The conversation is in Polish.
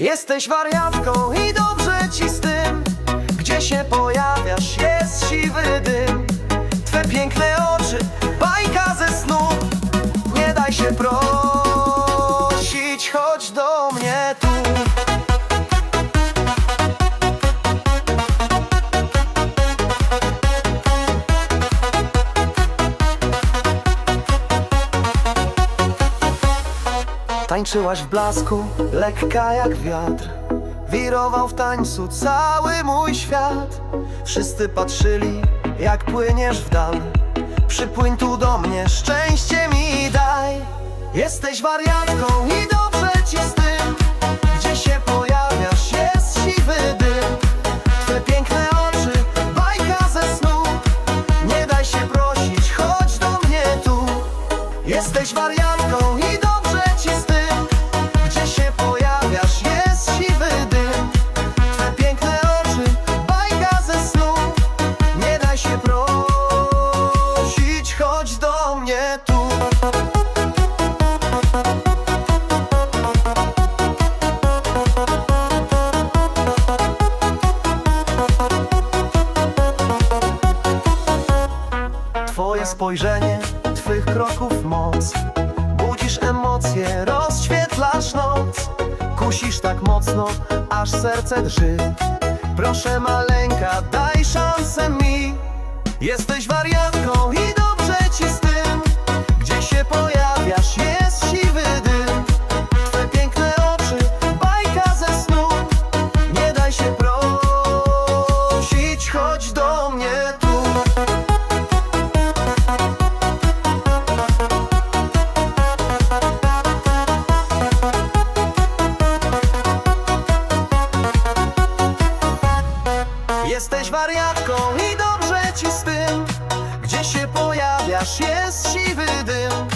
Jesteś wariatką i dobrze ci z tym. Gdzie się pojawiasz jest siwy dym. Twe piękne oczy, bajka ze snu. Nie daj się prosić, Tańczyłaś w blasku, lekka jak wiatr. Wirował w tańcu cały mój świat. Wszyscy patrzyli, jak płyniesz w dal. Przypłyń tu do mnie, szczęście mi daj. Jesteś wariatką i dobrze ci z tym. Gdzie się pojawiasz, jest siwy dym. Twe piękne oczy, bajka ze snu. Nie daj się prosić, chodź do mnie tu. Jesteś wariatką Twoje spojrzenie, twych kroków moc. Budzisz emocje, rozświetlasz noc. Kusisz tak mocno, aż serce drży. Proszę maleńka, daj szansę mi. Jesteś wariatką i dobrze się prosić, chodź do mnie tu. Jesteś wariatką i dobrze ci z tym. Gdzie się pojawiasz jest siwy dym.